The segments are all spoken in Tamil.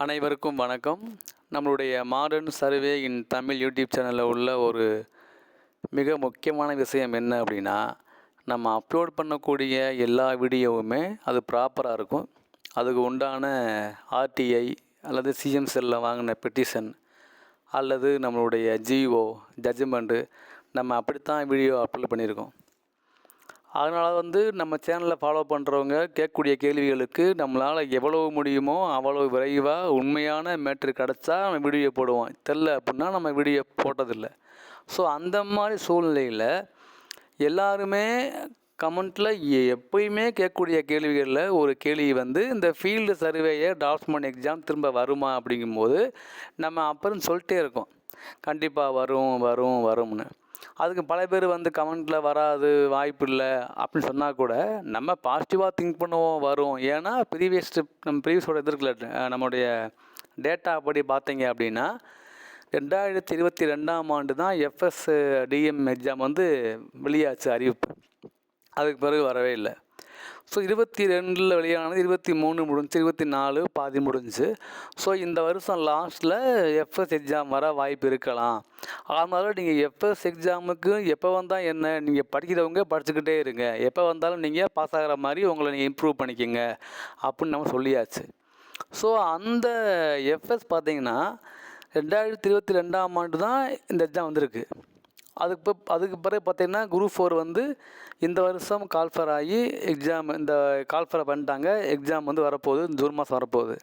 அனைவருக்கும் வணக்கம். நம்மளுடைய modern survey in Tamil YouTube சேனலில் உள்ள ஒரு மிக முக்கியமான விஷயம் என்ன அப்படின்னா நம்ம அப்லோட் பண்ணக்கூடிய எல்லா வீடியோவுமே அது ப்ராப்பராக இருக்கும். அதுக்கு உண்டான ஆர்டிஐ அல்லது சிஎம் செல்லில் வாங்கின பெட்டிஷன் அல்லது நம்மளுடைய ஜிஓ ஜட்ஜ்மெண்ட்டு நம்ம அப்படித்தான் வீடியோ அப்லோட் பண்ணியிருக்கோம். அதனால் வந்து நம்ம சேனலில் ஃபாலோ பண்ணுறவங்க கேட்கக்கூடிய கேள்விகளுக்கு நம்மளால் எவ்வளவு முடியுமோ அவ்வளோ விரைவாக உண்மையான மேட்ரு கிடச்சா நம்ம வீடியோ போடுவோம். தெரில அப்படின்னா நம்ம வீடியோ போட்டதில்லை. ஸோ அந்த மாதிரி சூழ்நிலையில் எல்லாருமே கமெண்ட்டில் எப்பயுமே கேட்கக்கூடிய கேள்விகளில் ஒரு கேள்வி வந்து இந்த ஃபீல்டு சர்வேயை டாப்ஸ்மன் எக்ஸாம் திரும்ப வருமா அப்படிங்கும்போது நம்ம அப்புறம் சொல்லிட்டே இருக்கோம். கண்டிப்பாக வரும் வரும் வரும்னு. அதுக்கு பல பேர் வந்து கமெண்ட்டில் வராது வாய்ப்பு இல்லை அப்படின்னு சொன்னால் கூட நம்ம பாசிட்டிவாக திங்க் பண்ணுவோம் வரும். ஏன்னா ப்ரீவியஸ் நம்ம ப்ரீவியஸோட இது இருக்குல்ல நம்மளுடைய டேட்டா படி பார்த்தீங்க அப்படின்னா ரெண்டாயிரத்தி இருபத்தி ரெண்டாம் ஆண்டு தான் எஃப்எஸ் டிஎம் எக்ஸாம் வந்து வெளியாச்சு அறிவிப்பு. அதுக்கு பிறகு வரவே இல்லை. ஸோ இருபத்தி ரெண்டில் வெளியானது இருபத்தி மூணு முடிஞ்சு இருபத்தி நாலு பாதி முடிஞ்சு. ஸோ இந்த வருஷம் லாஸ்ட்டில் எஃப்எஸ் எக்ஸாம் வர வாய்ப்பு இருக்கலாம். அதனால நீங்கள் எஃப்எஸ் எக்ஸாமுக்கு எப்போ வந்தால் என்ன? நீங்கள் படிக்கிறவங்க படிச்சுக்கிட்டே இருங்க. எப்போ வந்தாலும் நீங்கள் பாஸ் ஆகிற மாதிரி உங்களை நீங்கள் இம்ப்ரூவ் பண்ணிக்கோங்க. அப்படின்னு நம்ம சொல்லியாச்சு. ஸோ அந்த எஃப்எஸ் பார்த்தீங்கன்னா ரெண்டாயிரத்தி இருபத்தி ரெண்டாம் ஆண்டு தான் இந்த எக்ஸாம் வந்திருக்கு. அதுக்கு இப்போ அதுக்கு பிறகு பார்த்திங்கன்னா குரூப் ஃபோர் வந்து இந்த வருஷம் கால்ஃபர் ஆகி எக்ஸாம் இந்த கால்ஃபரை பண்ணிட்டாங்க. எக்ஸாம் வந்து வரப்போகுது. ஜூன் மாதம் வரப்போகுது.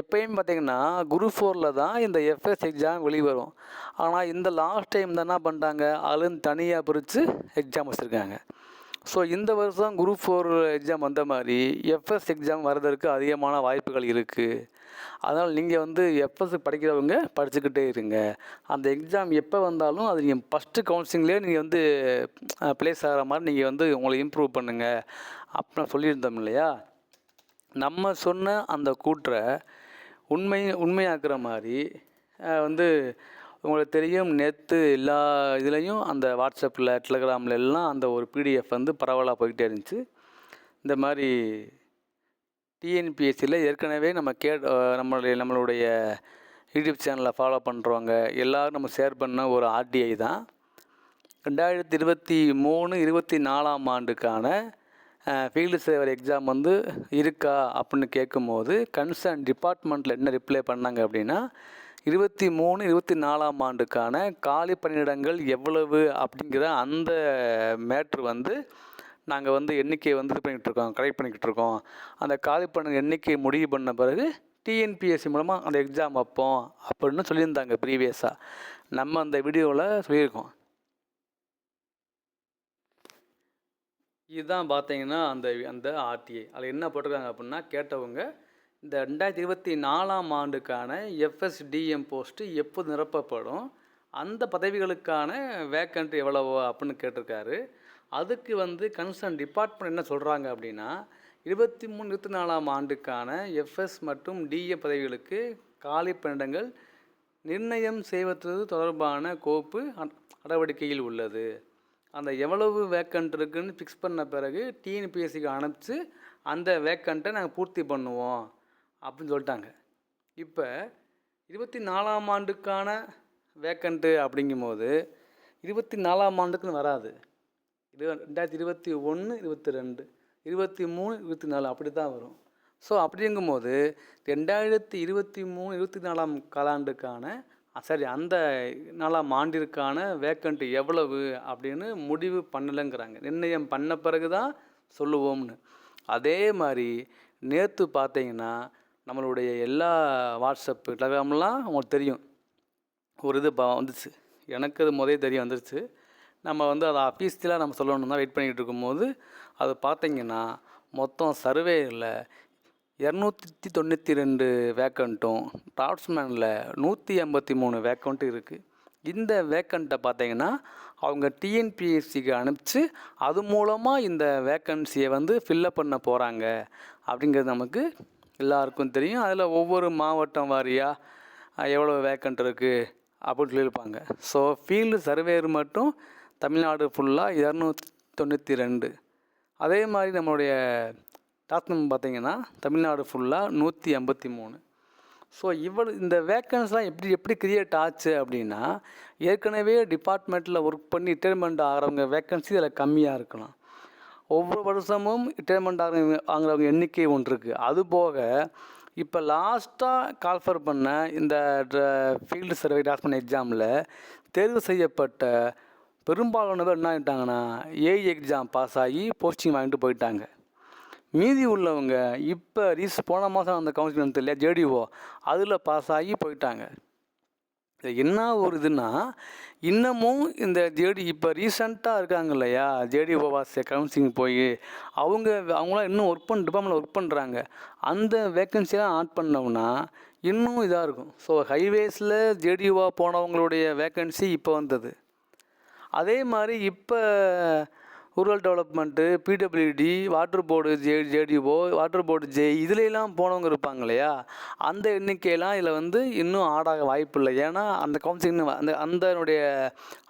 எப்பயும் பார்த்தீங்கன்னா குரூப் ஃபோரில் தான் இந்த எஃப்எஸ் எக்ஸாம் வெளிவரும். ஆனால் இந்த லாஸ்ட் டைம் தான் என்ன பண்ணிட்டாங்க? அதுலேருந்து தனியாக பிரித்து எக்ஸாம் வச்சுருக்காங்க. ஸோ இந்த வருஷம் குரூப் ஃபோர் எக்ஸாம் வந்த மாதிரி எஃப்எஸ் எக்ஸாம் வர்றதற்கு அதிகமான வாய்ப்புகள் இருக்குது அதனால் நீங்கள் வந்து எஃப்எஸ் படிக்கிறவங்க படிச்சுக்கிட்டே இருங்க. அந்த எக்ஸாம் எப்போ வந்தாலும் அது நீங்கள் ஃபஸ்ட்டு கவுன்சிலிங்லேயே நீங்கள் வந்து ப்ளேஸ் ஆகிற மாதிரி நீங்கள் வந்து உங்களை இம்ப்ரூவ் பண்ணுங்கள் அப்படின்னு சொல்லியிருந்தோம் இல்லையா? நம்ம சொன்ன அந்த கூற்றை உண்மை உண்மையாக்குற மாதிரி வந்து உங்களுக்கு தெரியும் நேற்று எல்லா இதுலேயும் அந்த வாட்ஸ்அப்பில் டெலகிராமில் எல்லாம் அந்த ஒரு பிடிஎஃப் வந்து பரவலாக போய்கிட்டே இருந்துச்சு. இந்த மாதிரி டிஎன்பிஎஸ்சியில் ஏற்கனவே நம்ம கே நம்மளுடைய நம்மளுடைய யூடியூப் சேனலை ஃபாலோ பண்ணுறவங்க எல்லோரும் நம்ம ஷேர் பண்ண ஒரு ஆர்டிஐ தான். ரெண்டாயிரத்தி இருபத்தி மூணு இருபத்தி நாலாம் ஆண்டுக்கான ஃபீல்டு சேவர் எக்ஸாம் வந்து இருக்கா அப்படின்னு கேட்கும்போது கன்சர்ன் டிபார்ட்மெண்ட்டில் என்ன ரிப்ளை பண்ணாங்க அப்படின்னா இருபத்தி மூணு இருபத்தி நாலாம் ஆண்டுக்கான காலி பணியிடங்கள் எவ்வளவு அப்படிங்கிற அந்த மேட்ரு வந்து நாங்கள் வந்து எண்ணிக்கை வந்து இது பண்ணிக்கிட்டு இருக்கோம் கலெக்ட் பண்ணிக்கிட்டு இருக்கோம். அந்த காலி பண்ண எண்ணிக்கை முடிவு பண்ண பிறகு டிஎன்பிஎஸ்சி மூலமாக அந்த எக்ஸாம் வைப்போம் அப்படின்னு சொல்லியிருந்தாங்க ப்ரீவியஸாக நம்ம அந்த வீடியோவில் சொல்லியிருக்கோம். இதுதான் பார்த்தீங்கன்னா அந்த அந்த ஆர்டிஏ அதில் என்ன போட்டிருக்காங்க அப்படின்னா கேட்டவங்க இந்த ரெண்டாயிரத்தி இருபத்தி நாலாம் ஆண்டுக்கான எஃப்எஸ்டிஎம் போஸ்ட்டு எப்போது நிரப்பப்படும் அந்த பதவிகளுக்கான வேக்கண்ட் எவ்வளவோ அப்படின்னு கேட்டிருக்காரு. அதுக்கு வந்து கன்சர்ன் டிபார்ட்மெண்ட் என்ன சொல்கிறாங்க அப்படின்னா இருபத்தி மூணு இருபத்தி நாலாம் ஆண்டுக்கான எஃப்எஸ் மற்றும் டிஏ பதவிகளுக்கு காலி பணியிடங்கள் நிர்ணயம் செய்வது தொடர்பான கோப்பு அ- நடவடிக்கையில் உள்ளது. அந்த எவ்வளவு வேக்கண்ட் இருக்குன்னு ஃபிக்ஸ் பண்ண பிறகு டிஎன்பிஎஸ்சிக்கு அனுப்பிச்சு அந்த வேக்கண்ட்டை நாங்கள் பூர்த்தி பண்ணுவோம் அப்படின்னு சொல்லிட்டாங்க. இப்போ இருபத்தி நாலாம் ஆண்டுக்கான வேக்கண்ட்டு அப்படிங்கும்போது இருபத்தி நாலாம் ஆண்டுக்குன்னு வராது. இரு ரெண்டாயிரத்தி இருபத்தி ஒன்று இருபத்தி ரெண்டு இருபத்தி மூணு இருபத்தி நாலு அப்படி தான் வரும். ஸோ அப்படிங்கும்போது ரெண்டாயிரத்தி இருபத்தி மூணு இருபத்தி நாலாம் காலாண்டுக்கான சரி அந்த நாலாம் ஆண்டிற்கான வேக்கண்ட் எவ்வளவு அப்படின்னு முடிவு பண்ணலைங்கிறாங்க. நிர்ணயம் பண்ண பிறகு தான் சொல்லுவோம்னு. அதே மாதிரி நேற்று பார்த்தீங்கன்னா நம்மளுடைய எல்லா வாட்ஸ்அப் டெலகிராம்லாம் உங்களுக்கு தெரியும். ஒரு இது வந்துச்சு. எனக்கு அது முதல் தெரியும் வந்துருச்சு. நம்ம வந்து அதை அஃபீஷியலாக நம்ம சொல்லணும் தான் வெயிட் பண்ணிக்கிட்டு இருக்கும்போது அது பார்த்தீங்கன்னா மொத்தம் சர்வேயில் இரநூத்தி தொண்ணூற்றி ரெண்டு வேக்கண்ட்டும் டிராஃப்ட்ஸ்மேனில் நூற்றி எண்பத்தி மூணு வேக்கண்ட்டும் இருக்குது இந்த வேக்கண்ட்டை பார்த்தீங்கன்னா அவங்க டிஎன்பிஎஸ்சிக்கு அனுப்பிச்சு அது மூலமாக இந்த வேக்கன்சியை வந்து ஃபில்லப் பண்ண போகிறாங்க அப்படிங்கிறது நமக்கு எல்லாருக்கும் தெரியும். அதில் ஒவ்வொரு மாவட்டம் வாரியாக எவ்வளோ வேக்கண்ட் இருக்குது அப்படின்னு சொல்லியிருப்பாங்க. ஸோ ஃபீல்டு சர்வேயர் மட்டும் தமிழ்நாடு ஃபுல்லாக இரநூத்தி தொண்ணூற்றி ரெண்டு அதே மாதிரி நம்மளுடைய டாஸ்மன் பார்த்திங்கன்னா தமிழ்நாடு ஃபுல்லாக நூற்றி ஐம்பத்தி மூணு ஸோ இவ்வளோ இந்த வேக்கன்ஸ்லாம் எப்படி எப்படி கிரியேட் ஆச்சு அப்படின்னா ஏற்கனவே டிபார்ட்மெண்ட்டில் ஒர்க் பண்ணி ரிட்டைர்மெண்ட் ஆகிறவங்க வேக்கன்சி அதில் கம்மியாக இருக்கலாம். ஒவ்வொரு வருஷமும் ரிட்டைர்மெண்ட் ஆகிறவங்க ஆகிறவங்க எண்ணிக்கை ஒன்று இருக்குது அதுபோக இப்போ லாஸ்ட்டாக கால்ஃபர் பண்ண இந்த ஃபீல்டு சர்வே டாஸ்மெண்ட் எக்ஸாமில் தேர்வு செய்யப்பட்ட பெரும்பாலான பேர் என்ன ஆகிட்டாங்கன்னா ஏஐ எக்ஸாம் பாஸ் ஆகி போஸ்டிங் வாங்கிட்டு போயிட்டாங்க. மீதி உள்ளவங்க இப்போ ரீஸ் போன மாதம் அந்த கவுன்சிலிங் வந்து இல்லையா ஜேடிஓ அதில் பாஸ் ஆகி போயிட்டாங்க. இது என்ன ஒரு இதுன்னா இன்னமும் இந்த ஜேடி இப்போ ரீசண்டாக இருக்காங்க இல்லையா ஜேடிஓ வாஸ் கவுன்சிலிங் போய் அவங்க அவங்களாம் இன்னும் ஒர்க் பண்ண டிபார்ட்மெண்ட் ஒர்க் பண்ணுறாங்க அந்த வேக்கன்சிலாம் ஆட் பண்ணோம்னா இன்னும் இதாக இருக்கும். ஸோ ஹைவேஸில் ஜேடிஓவாக போனவங்களுடைய வேக்கன்சி இப்போ வந்தது. அதே மாதிரி இப்போ rural development PWD water board J JDO water board J இதுலலாம் போனவங்க இருப்பாங்க இல்லையா? அந்த எண்ணிக்கையெல்லாம் இதில் வந்து இன்னும் ஆடாக வாய்ப்பு இல்லை. ஏன்னா அந்த கவுன்சிலிங் இன்னும் அந்த அந்தனுடைய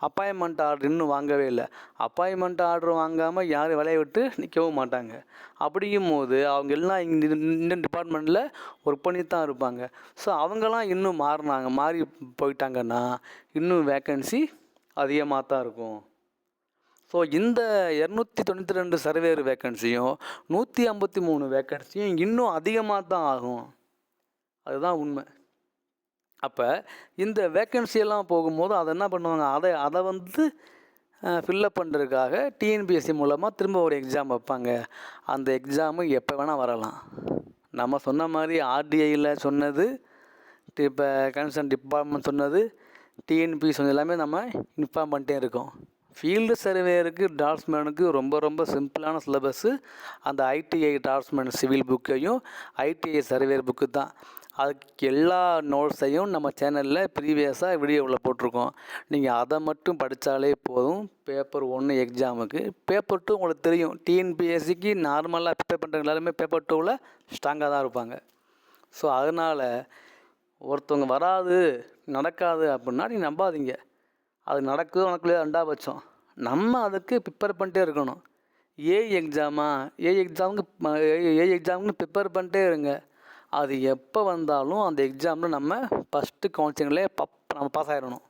அப்பாயின்மெண்ட் ஆர்டர் இன்னும் வாங்கவே இல்லை. அப்பாயின்மெண்ட் ஆர்டர் வாங்காமல் யாரும் விளைய விட்டு நிற்கவும் மாட்டாங்க. அப்படிங்கும் போது அவங்க எல்லாம் இங்கே இந்த டிபார்ட்மெண்ட்டில் ஒர்க் பண்ணி தான் இருப்பாங்க. ஸோ அவங்கெல்லாம் இன்னும் மாறினாங்க மாறி போயிட்டாங்கன்னா இன்னும் வேக்கன்சி அதிகமாக தான் இருக்கும். ஸோ இந்த இரநூத்தி தொண்ணூற்றி ரெண்டு சர்வேர் வேக்கன்சியும் நூற்றி ஐம்பத்தி மூணு வேக்கன்சியும் இன்னும் அதிகமாக தான் ஆகும். அதுதான் உண்மை. அப்போ இந்த வேக்கன்சியெல்லாம் போகும்போது அதை என்ன பண்ணுவாங்க? அதை அதை வந்து ஃபில்லப் பண்ணுறதுக்காக டிஎன்பிஎஸ்சி மூலமாக திரும்ப ஒரு எக்ஸாம் வைப்பாங்க. அந்த எக்ஸாமு எப்போ வேணால் வரலாம். நம்ம சொன்ன மாதிரி ஆர்டிஐயில் சொன்னது இப்போ கன்சர்ன் டிபார்ட்மெண்ட் சொன்னது டிஎன்பிஎஸ் எல்லாமே நம்ம இன்ஃபார்ம் பண்ணிட்டே இருக்கோம். ஃபீல்டு சர்வேயருக்கு டாட்ஸ்மேனுக்கு ரொம்ப ரொம்ப சிம்பிளான சிலபஸ்ஸு அந்த ஐடிஐ டாட்ஸ்மேன் சிவில் புக்கையும் ஐடிஐ சர்வேயர் புக்கு தான். அதுக்கு எல்லா நோட்ஸையும் நம்ம சேனலில் ப்ரீவியஸாக வீடியோவில் போட்டிருக்கோம். நீங்கள் அதை மட்டும் படித்தாலே போதும். பேப்பர் ஒன்று எக்ஸாமுக்கு பேப்பர் டூ உங்களுக்கு தெரியும். டிஎன்பிஎஸ்சிக்கு நார்மலாக ப்ரிப்பேர் பண்ணுறவங்க எல்லாருமே பேப்பர் டூவில் ஸ்ட்ராங்காக தான் இருப்பாங்க. ஸோ அதனால் ஒருத்தவங்க வராது நடக்காது அப்படின்னா நீ நம்பாதீங்க. அது நடக்குது உனக்குள்ளே ரெண்டாபட்சம் நம்ம அதுக்கு ப்ரிப்பேர் பண்ணிட்டே இருக்கணும். ஏ எக்ஸாமா ஏ எக்ஸாமுக்கு ஏ எக்ஸாமுக்கு ப்ரிப்பேர் பண்ணிட்டே இருங்க. அது எப்போ வந்தாலும் அந்த எக்ஸாமில் நம்ம ஃபஸ்ட்டு கவுன்சிலிங்லே பப் நம்ம பாஸ் ஆகிடணும்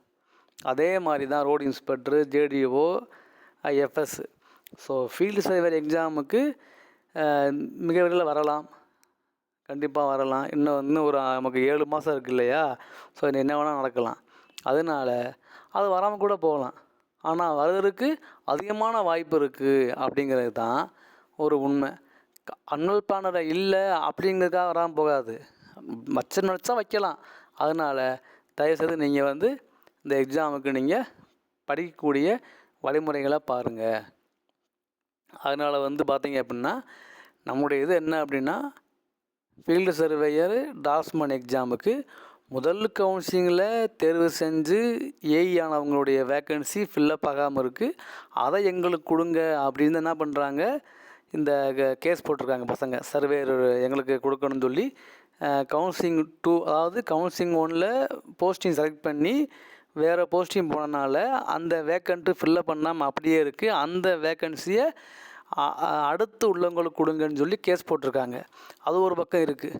அதே மாதிரி தான் road inspector JDO FS so field surveyor எக்ஸாமுக்கு மிக விரைவில் வரலாம். கண்டிப்பாக வரலாம். இன்னும் இன்னும் ஒரு நமக்கு ஏழு மாதம் இருக்கு இல்லையா? ஸோ என்ன வேணால் நடக்கலாம். அதனால் அது வராமல் கூட போகலாம். ஆனால் வர்றதுக்கு அதிகமான வாய்ப்பு இருக்குது அப்படிங்கிறது தான் ஒரு உண்மை. அன்னல் பிளானரை இல்லை அப்படிங்கிறதுக்காக வராமல் போகாது. வச்ச நினச்சா வைக்கலாம். அதனால் தயவுசெய்து நீங்கள் வந்து இந்த எக்ஸாமுக்கு நீங்கள் படிக்கக்கூடிய வழிமுறைகளை பாருங்கள் அதனால் வந்து பார்த்தீங்க அப்படின்னா நம்முடைய இது என்ன அப்படின்னா ஃபீல்டு சர்வேயர் டாஸ்மன் எக்ஸாமுக்கு முதல் கவுன்சிலிங்கில் தேர்வு செஞ்சு ஏஇ ஆனவங்களுடைய வேக்கன்சி ஃபில்லப் ஆகாமல் இருக்குது அதை எங்களுக்கு கொடுங்க அப்படின்னு என்ன பண்ணுறாங்க இந்த கேஸ் போட்டிருக்காங்க பசங்க. சர்வேயர் எங்களுக்கு கொடுக்கணும்னு சொல்லி கவுன்சிலிங் டூ அதாவது கவுன்சிலிங் ஒனில் போஸ்டிங் செலக்ட் பண்ணி வேறு போஸ்டிங் போனனால அந்த வேக்கண்ட்டு ஃபில்லப் பண்ணாமல் அப்படியே இருக்குது அந்த வேக்கன்சியை அடுத்து உள்ளவங்களுக்கு கொடுங்கன்னு சொல்லி கேஸ் போட்டிருக்காங்க. அது ஒரு பக்கம் இருக்குது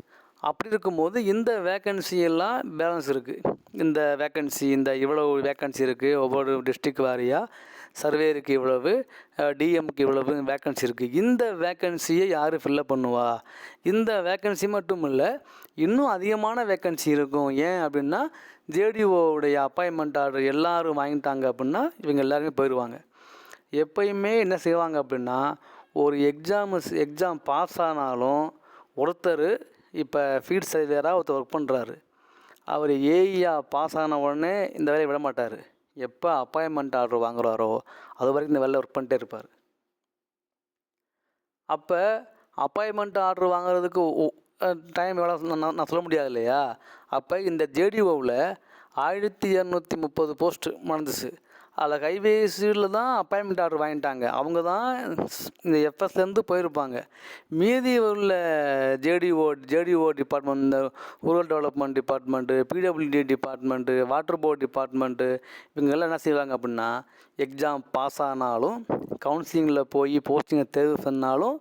அப்படி இருக்கும்போது இந்த வேக்கன்சி எல்லாம் பேலன்ஸ் இருக்குது இந்த வேக்கன்சி இந்த இவ்வளவு வேக்கன்சி இருக்குது ஒவ்வொரு டிஸ்ட்ரிக் வாரியாக சர்வேருக்கு இவ்வளவு டிஎம்க்கு இவ்வளவு வேக்கன்சி இருக்குது இந்த வேக்கன்சியை யார் ஃபில்லப் பண்ணுவா? இந்த வேக்கன்சி மட்டும் இல்லை இன்னும் அதிகமான வேக்கன்சி இருக்கும். ஏன் அப்படின்னா ஜேடிஓவுடைய அப்பாயின்மெண்ட் ஆர்டர் எல்லாரும் வாங்கிட்டாங்க அப்படின்னா இவங்க எல்லாருமே போயிடுவாங்க எப்பயுமே என்ன செய்வாங்க அப்படின்னா ஒரு எக்ஸாமு எக்ஸாம் பாஸ் ஆனாலும் ஒருத்தர் இப்போ ஃபீல்ட் சர்வேராக ஒருத்தர் ஒர்க் பண்ணுறாரு அவர் ஏஇயா பாஸ் ஆன உடனே இந்த வேலையை விட மாட்டார். எப்போ அப்பாயின்மெண்ட் ஆர்டர் வாங்குறாரோ அது வரைக்கும் இந்த வேலையில் ஒர்க் பண்ணிட்டே இருப்பார். அப்போ அப்பாயின்மெண்ட் ஆர்டர் வாங்குறதுக்கு டைம் எவ்வளோ நான் நான் சொல்ல முடியாது இல்லையா? அப்போ இந்த ஜேடிஓவில் ஆயிரத்தி இரநூத்தி முப்பது போஸ்ட் மணந்துச்சு அதில் கைபேசியில் தான் அப்பாயின்மெண்ட் ஆர்டர் வாங்கிட்டாங்க. அவங்க தான் இந்த எஃப்எஸ்லேருந்து போயிருப்பாங்க. மீதி உள்ள ஜேடிஓ ஜேடிஓ டிபார்ட்மெண்ட் இந்த rural development department PWD department water board department இவங்கெல்லாம் என்ன செய்வாங்க அப்படின்னா எக்ஸாம் பாஸ் ஆனாலும் கவுன்சிலிங்கில் போய் போஸ்டிங்கை தேர்வு சொன்னாலும்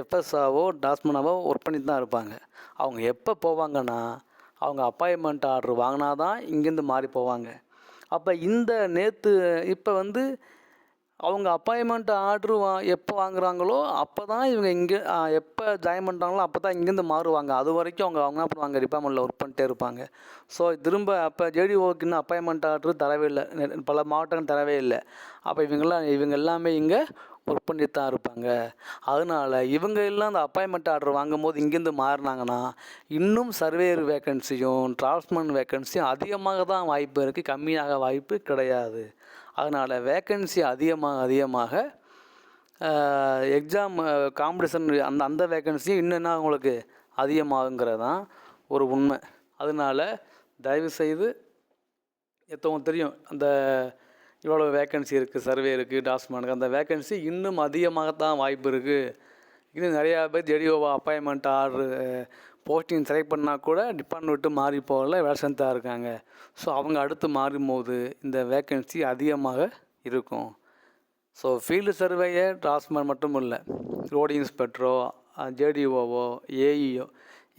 எஃப்எஸ்ஆவோ டாஸ்மனாவோ ஒர்க் பண்ணி தான் இருப்பாங்க. அவங்க எப்போ போவாங்கன்னா அவங்க அப்பாயின்மெண்ட் ஆர்டர் வாங்கினா தான் இங்கேருந்து மாறி போவாங்க. அப்போ இந்த நேற்று இப்போ வந்து அவங்க அப்பாயின்மெண்ட் ஆர்டர் வா எப்போ வாங்குறாங்களோ அப்போ தான் இவங்க இங்கே எப்போ ஜாயின் பண்ணுறாங்களோ அப்போ தான் இங்கேருந்து மாறுவாங்க. அது வரைக்கும் அவங்க அவங்க என்ன பண்ணுவாங்க? டிபார்ட்மெண்ட்டில் ஒர்க் பண்ணிட்டே இருப்பாங்க. ஸோ திரும்ப அப்போ ஜேடிஓக்கு இன்னும் அப்பாயின்மெண்ட் ஆர்டர் தரவே இல்லை. பல மாவட்டங்கள் தரவே இல்லை. அப்போ இவங்கெல்லாம் இவங்க எல்லாமே இங்கே ஒர்க் பண்ணிட்டு தான் இருப்பாங்க. அதனால இவங்க எல்லாம் அந்த அப்பாயின்மெண்ட் ஆர்டர் வாங்கும் போது இங்கேருந்து மாறினாங்கன்னா இன்னும் சர்வேயர் வேக்கன்சியும் டிரான்ஸ்மன் வேக்கன்சியும் அதிகமாக தான் வாய்ப்பு இருக்குது கம்மியாக வாய்ப்பு கிடையாது. அதனால் வேக்கன்சி அதிகமாக அதிகமாக எக்ஸாம் காம்படிஷன் அந்த அந்த வேக்கன்சியும் இன்னும் என்ன உங்களுக்கு அதிகமாகுங்கிறது தான் ஒரு உண்மை. அதனால தயவுசெய்து எத்தவங்க தெரியும் அந்த இவ்வளோ வேக்கன்சி இருக்குது சர்வே இருக்குது டாஸ்மானுக்கு அந்த வேக்கன்சி இன்னும் அதிகமாகத்தான் வாய்ப்பு இருக்குது இன்னும் நிறையா பேர் ஜெடிஓவா அப்பாயின்மெண்ட் ஆர்டர் போஸ்டிங் செலக்ட் பண்ணால் கூட டிபார்ட்மெண்ட் விட்டு மாறி போகல வேலை செஞ்சுதான் இருக்காங்க. ஸோ அவங்க அடுத்து மாறும்போது இந்த வேக்கன்சி அதிகமாக இருக்கும். ஸோ ஃபீல்டு சர்வேயர் டாஸ்மான் மட்டும் இல்லை. ரோடு இன்ஸ்பெக்டரோ ஜேடிஓவோ ஏஇஓ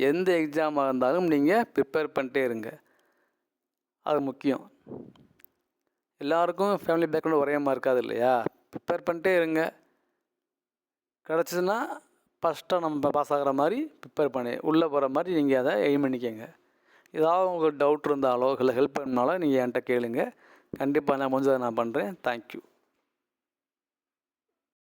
எந்த எக்ஸாமாக இருந்தாலும் நீங்கள் ப்ரிப்பேர் பண்ணிட்டே இருங்க. அது முக்கியம். எல்லாருக்கும் ஃபேமிலி பேக்ரவுண்ட் ஒரே மாதிரி இருக்காது இல்லையா? ப்ரிப்பேர் பண்ணிட்டே இருங்க. கிடச்சிதுன்னா ஃபஸ்ட்டாக நம்ம பாஸ் ஆகிற மாதிரி ப்ரிப்பேர் பண்ணி உள்ளே போகிற மாதிரி நீங்கள் அதை எய்ம் பண்ணிக்கோங்க. ஏதாவது உங்களுக்கு டவுட் இருந்தாலோ இல்லை ஹெல்ப் பண்ணாலோ நீங்கள் என்கிட்ட கேளுங்க. கண்டிப்பாக நான் முடிஞ்சதை நான் பண்ணுறேன் தேங்க்யூ